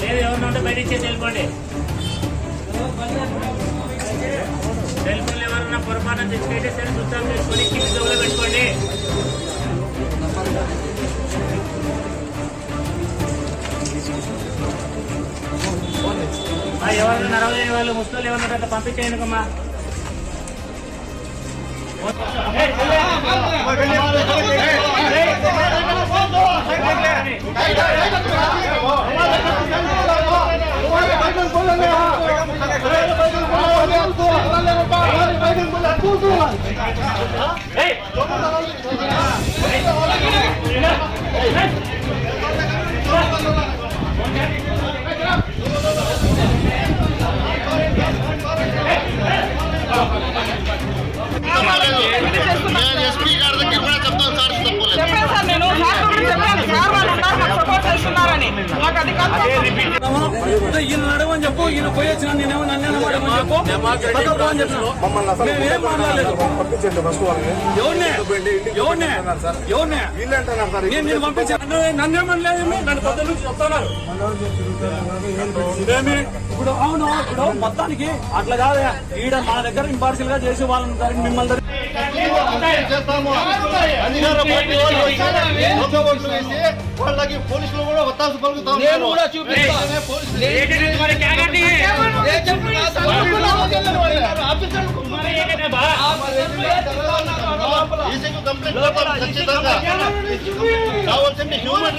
లేదు ఎవరిని ఉంటే బయట ఇచ్చేసి వెళ్ళిపోండి. సెల్ ఫోన్లు ఎవరన్నా పొరపాటు తెచ్చుకుంటే సరే చూస్తాం చేసుకొని కింద జోబులో పెట్టుకోండి. ఆ, ఎవరైనా వాళ్ళు ముస్లింలు ఎవరన్నా అట్లా పంపించేయండి అమ్మా నేను ఎస్పీ గారి దగ్గర కూడా చెప్తాను సార్ తప్పలేదు చెప్పాను సార్ నేను సార్ కూడా చెప్పాను సార్ వాళ్ళు ఉన్నారు మాకు సపోర్ట్ చేస్తున్నారని నాకు అది కాదు ఈయన నడవని చెప్పు ఈయన పోయి వచ్చిన నేనేమో నన్ను పంపించాను. నన్నేమనలేదు నన్ను పొద్దు నుంచి చెప్తున్నారు. ఇప్పుడు అవును మొత్తానికి అట్లా కాదు ఈడ మా దగ్గర ఇంపార్షియల్గా చేసే వాళ్ళని మిమ్మల్ని వాళ్ళకి పోలీసులు కూడా ఒత్తాసు పలుకుతా కావాల్సింది హ్యూమన్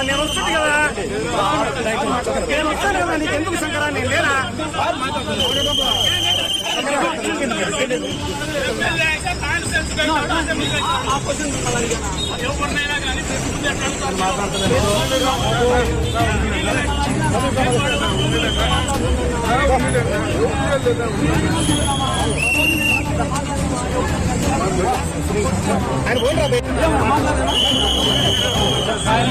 నేను వస్తుంది కదా నేను వస్తాను కదా నీకు ఎందుకు సంకరా నేను లేనా ప్లీజ్ సార్ ఆయన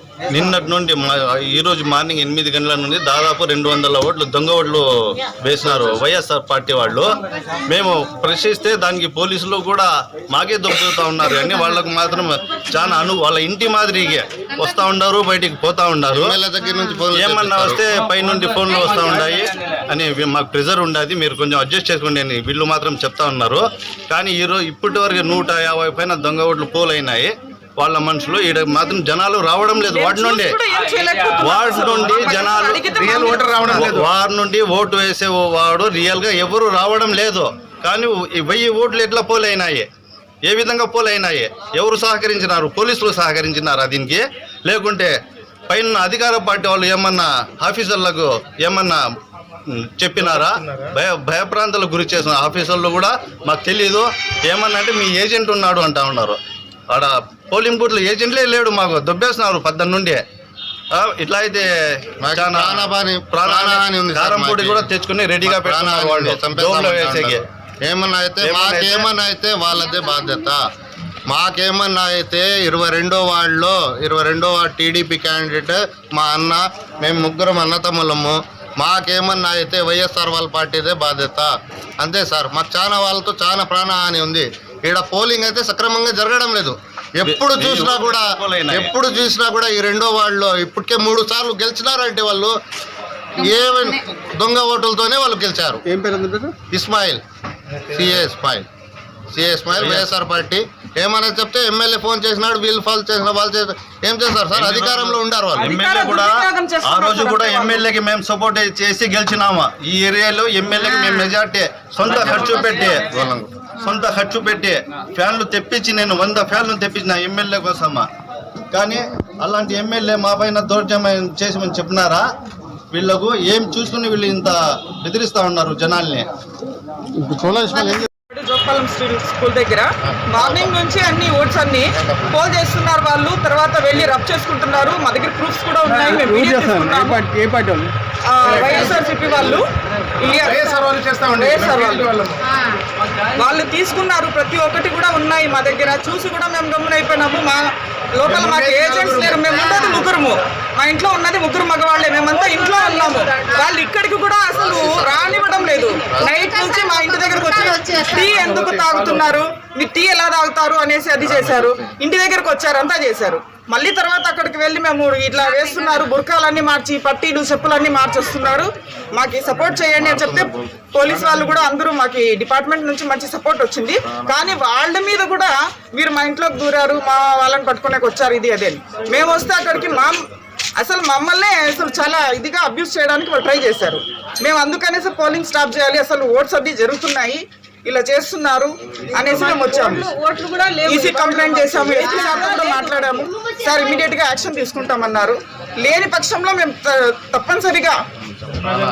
నిన్నటి నుండి మా- ఈ రోజు మార్నింగ్ ఎనిమిది గంటల నుండి దాదాపు రెండు వందల ఓట్లు దొంగ ఓట్లు వేసినారు వైఎస్ఆర్ పార్టీ వాళ్ళు. మేము ప్రశ్నిస్తే దానికి పోలీసులు కూడా మాకే దొబ్బుతూ ఉన్నారు. కానీ వాళ్ళకు మాత్రం చాలా అను వాళ్ళ ఇంటి మాదిరిగా వస్తా ఉన్నారు బయటికి పోతా ఉన్నారు ఏమన్నా వస్తే పై నుండి ఫోన్లు వస్తూ ఉన్నాయి అని మాకు ప్రెజర్ ఉండదు. మీరు కొంచెం అడ్జస్ట్ చేసుకోండి అని వీళ్ళు మాత్రం చెప్తా ఉన్నారు. కానీ ఈరోజు ఇప్పటి వరకు నూట యాభై పైన దొంగ ఓట్లు పోలైనాయి. వాళ్ళ మనుషులు ఈడ మాత్రం జనాలు రావడం లేదు. వాటి నుండి. వాటి నుండి జనాలు రియల్ ఓటర్ రావడం లేదు. వారి నుండి ఓటు వేసే వాడు రియల్గా ఎవరు రావడం లేదు. కానీ ఈ వెయ్యి ఓట్లు ఎట్లా పోలైనాయి? ఏ విధంగా పోలైనాయి? ఎవరు సహకరించినారు? పోలీసులు సహకరించినారా దీనికి? లేకుంటే పైన అధికార పార్టీ వాళ్ళు ఏమన్నా ఆఫీసర్లకు ఏమన్నా చెప్పినారా? భయ భయప్రాంతాలకు గురి చేసిన ఆఫీసర్లు కూడా మాకు తెలియదు ఏమన్నా అంటే మీ ఏజెంట్ ఉన్నాడు అంటా ఉన్నారు. ఆడ పోలింగ్ బూత్లో ఏజెంట్లే లేడు మాకు దొబ్బేస్తున్నారు పద్దెన నుండి. ఇట్లా అయితే చాలా ప్రాణహాని- ప్రాణహాని ప్రాణహాని ఉంది సార్ కారం పొడి మాకి. కూడా తెచ్చుకుని రెడీగా పెట్టుకున్నారు వాళ్ళు. వేసేకి. ఉన్నారు. ఏమన్నా అయితే ఏమన్నా అయితే- మాకేమన్నా అయితే వాళ్ళదే బాధ్యత. మాకేమన్నా అయితే ఇరవై రెండో వార్డులో ఇరవై రెండో వార్డు టీడీపీ క్యాండిడేట్ మా అన్న మేము ముగ్గురం అన్నతమ్ములము. మాకేమన్నా అయితే వైఎస్ఆర్ వాళ్ళ పార్టీదే బాధ్యత. అంతే సార్. మాకు చాలా వాళ్ళతో చాలా ప్రాణహాని ఉంది. ఈడ పోలింగ్ అయితే సక్రమంగా జరగడం లేదు. ఎప్పుడు చూసినా కూడా ఎప్పుడు చూసినా కూడా ఈ రెండో వాళ్ళు ఇప్పటికే మూడు సార్లు గెలిచినారంటే వాళ్ళు ఏమైనా దొంగ ఓటులతోనే వాళ్ళు గెలిచారు. ఏం పేరు Ismail. CA Ismail. CA Ismail YSR party. ఏమన్నా చెప్తే ఎమ్మెల్యే ఫోన్ చేసినాడు వీళ్ళు ఫాల్ చేసిన వాళ్ళు చేసిన. ఏం చేస్తారు సార్? అధికారంలో ఉండారు వాళ్ళు. ఎమ్మెల్యే కూడా ఆ రోజు కూడా ఎమ్మెల్యేకి మేము సపోర్ట్ చేసి గెలిచినాము? ఈ ఏరియాలో ఎమ్మెల్యేకి మేము మెజార్టీ సొంత ఖర్చు పెట్టి. సొంత ఖర్చు పెట్టి ఫ్యాన్లు తెప్పించి నేను వంద ఫ్యాన్లు తెప్పించిన ఎమ్మెల్యే కోసమా కానీ అలాంటి ఎమ్మెల్యే మా పైన దౌర్జన్యం చేసామని చెప్పినారా? వీళ్ళకు ఏం చూసుకుని వీళ్ళు ఇంత బెదిరిస్తా ఉన్నారు జనాల్ని? జోపాలం స్కూల్ దగ్గర మార్నింగ్ నుంచి అన్ని ఓట్స్ అన్ని పోల్ చేస్తున్నారు వాళ్ళు. తర్వాత వెళ్ళి రబ్ చేసుకుంటున్నారు. మా దగ్గర ప్రూఫ్స్ కూడా ఉన్నాయి. మేము వీడియో వైఎస్ఆర్సీపీ వాళ్ళు. వైఎస్ఆర్ వాళ్ళు వాళ్ళు తీసుకున్నారు ప్రతి ఒక్కటి కూడా ఉన్నాయి మా దగ్గర. చూసి కూడా మేము గమ్మునైపోయినాము మా లోపల మాకు ఏజెంట్స్ లేరు. మేము ఉన్నది ముగ్గురము. మా ఇంట్లో ఉన్నది ముగ్గురు మగవాళ్ళే. మేమంతా ఇంట్లో ఉన్నాము. వాళ్ళు ఇక్కడికి కూడా అసలు రానివ్వడం లేదు. నైట్ నుంచి మా ఇంటి దగ్గరకు వచ్చి టీ ఎందుకు తాగుతున్నారు? మీరు టీ ఎలా తాగుతారు? అనేసి అది చేశారు. ఇంటి దగ్గరకు వచ్చారు. అంతా చేశారు. మళ్ళీ తర్వాత అక్కడికి వెళ్ళి మేము ఇట్లా వేస్తున్నారు బుర్కాలన్నీ మార్చి పట్టీలు చెప్పులన్నీ మార్చేస్తున్నారు. మాకు సపోర్ట్ చేయండి అని చెప్తే పోలీస్ వాళ్ళు కూడా అందరూ మాకు డిపార్ట్మెంట్ నుంచి మంచి సపోర్ట్ వచ్చింది. కానీ వాళ్ళ మీద కూడా మీరు మా ఇంట్లోకి దూరారు మా వాళ్ళని పట్టుకునేకి వచ్చారు ఇది అదే. మేము వస్తే అక్కడికి మా అసలు మమ్మల్ని అసలు చాలా ఇదిగా అబ్యూస్ చేయడానికి వాళ్ళు ట్రై చేశారు. మేము అందుకనేసి పోలింగ్ స్టాప్ చేయాలి అసలు ఓట్స్ అవి జరుగుతున్నాయి. ఇలా చేస్తున్నారు అనేసి మేము వచ్చాము. ఈసీ కంప్లైంట్ చేశాము. ఎస్పీ సార్తో కూడా మాట్లాడాము. సార్ ఇమీడియట్గా యాక్షన్ తీసుకుంటామన్నారు. లేని పక్షంలో మేము తప్పనిసరిగా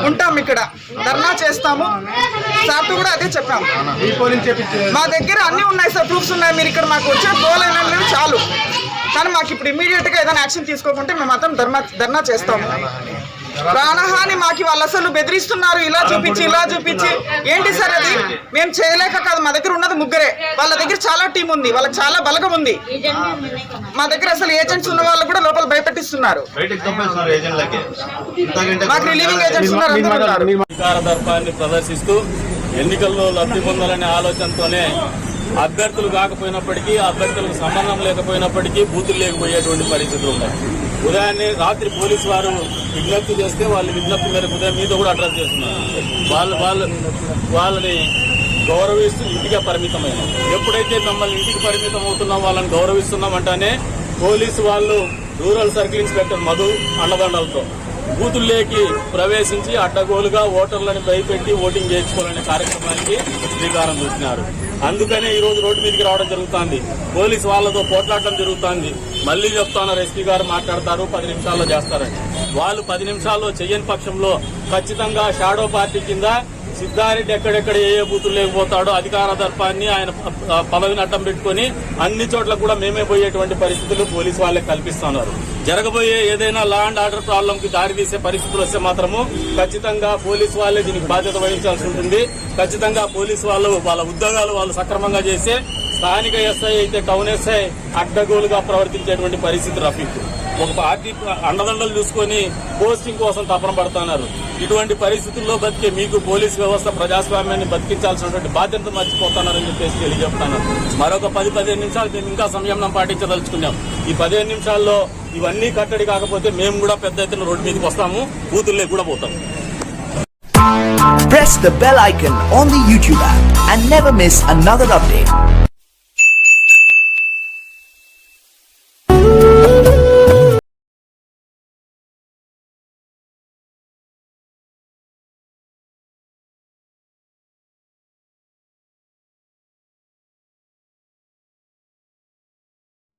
ఉంటాం ఇక్కడ. ధర్నా చేస్తాము. సార్తో కూడా అదే చెప్పాము. మా దగ్గర అన్ని ఉన్నాయి సార్ ప్రూఫ్స్ ఉన్నాయి. మీరు ఇక్కడ మాకు వచ్చే పోలైన చాలు. కానీ మాకు ఇప్పుడు ఇమీడియట్గా ఏదైనా యాక్షన్ తీసుకోకుంటే మేము మాత్రం ధర్నా ధర్నా చేస్తాము. ప్రాణహాని మాకు వాళ్ళు అసలు బెదిరిస్తున్నారు. ఇలా చూపించి ఇలా చూపించి. ఏంటి సార్ అది? మేము చేయలేక కాదు మా దగ్గర ఉన్నది ముగ్గురే. వాళ్ళ దగ్గర చాలా టీం ఉంది వాళ్ళకి చాలా బలగం ఉంది. మా దగ్గర అసలు ఏజెంట్స్ ఉన్న వాళ్ళు కూడా లోపల భయపెట్టిస్తున్నారు. మాకు రిలీవింగ్ ఏజెంట్స్ ఉన్నారు ప్రదర్శిస్తూ ఎన్నికల్లో లబ్ధి పొందాలనే ఆలోచనతోనే అభ్యర్థులు కాకపోయినప్పటికీ అభ్యర్థులకు సంబంధం లేకపోయినప్పటికీ బూతులు లేకపోయేటువంటి పరిస్థితులు ఉన్నాయి. ఉదయాన్నే రాత్రి పోలీసు వారు విజ్ఞప్తి చేస్తే వాళ్ళు విజ్ఞప్తి మేరకు ఉదయం మీద కూడా అడ్రస్ చేస్తున్నారు. వాళ్ళు వాళ్ళు వాళ్ళని గౌరవిస్తూ ఇంటికే పరిమితమైన. ఎప్పుడైతే మమ్మల్ని ఇంటికి పరిమితం అవుతున్నాం వాళ్ళని గౌరవిస్తున్నామంటేనే పోలీసు వాళ్ళు రూరల్ సర్కిల్ ఇన్స్పెక్టర్ మధు అండదండలతో బూతుల్లోకి ప్రవేశించి అడ్డగోలుగా ఓటర్లను భయపెట్టి ఓటింగ్ చేయించుకోవాలనే కార్యక్రమానికి శ్రీకారం చూసినారు అందుకనే ఈ రోజు రోడ్డు మీదకి రావడం జరుగుతుంది. పోలీసు వాళ్ళతో పోట్లాడడం జరుగుతుంది. మళ్ళీ చెప్తున్నారు ఎస్పీ గారు మాట్లాడతారు పది నిమిషాల్లో చేస్తారని. వాళ్ళు పది నిమిషాల్లో చెయ్యని పక్షంలో ఖచ్చితంగా షాడో పార్టీ కింద సిద్ధారెడ్డి ఎక్కడెక్కడ ఏ ఏ బూతులు లేకపోతాడో అధికార దర్పాన్ని ఆయన పదవిని అడ్డం పెట్టుకొని అన్ని చోట్ల కూడా మేమే పోయేటువంటి పరిస్థితులు పోలీసు వాళ్ళకి కల్పిస్తున్నారు. జరగబోయే ఏదైనా లా అండ్ ఆర్డర్ ప్రాబ్లం కి దారితీసే పరిస్థితులు వస్తే మాత్రము ఖచ్చితంగా పోలీసు వాళ్ళే దీనికి బాధ్యత వహించాల్సి ఉంటుంది. ఖచ్చితంగా పోలీసు వాళ్ళు వాళ్ళ ఉద్యోగాలు వాళ్ళు సక్రమంగా చేస్తే స్థానిక ఎస్ఐ అయితే టౌన్ ఎస్ఐ అడ్డగోలుగా ప్రవర్తించేటువంటి పరిస్థితి రఫీక్. ఒక పార్టీ అండదండలు చూసుకొని పోస్టింగ్ కోసం తపన పడుతున్నారు. ఇటువంటి పరిస్థితుల్లో బతికే మీకు పోలీస్ వ్యవస్థ ప్రజాస్వామ్యాన్ని బతికించాల్సినటువంటి బాధ్యత మర్చిపోతున్నారని చెప్పేసి తెలియజెప్తున్నారు మరొక పది పదిహేను నిమిషాలు మేము ఇంకా సంయమనం పాటించదలుచుకున్నాం. ఈ పదిహేను నిమిషాల్లో ఇవన్నీ కట్టడి కాకపోతే మేము కూడా పెద్ద ఎత్తున రోడ్డు మీదకి వస్తాము బూతుల్లో కూడా పోతాము. Press the bell icon on the YouTube app and never miss another update.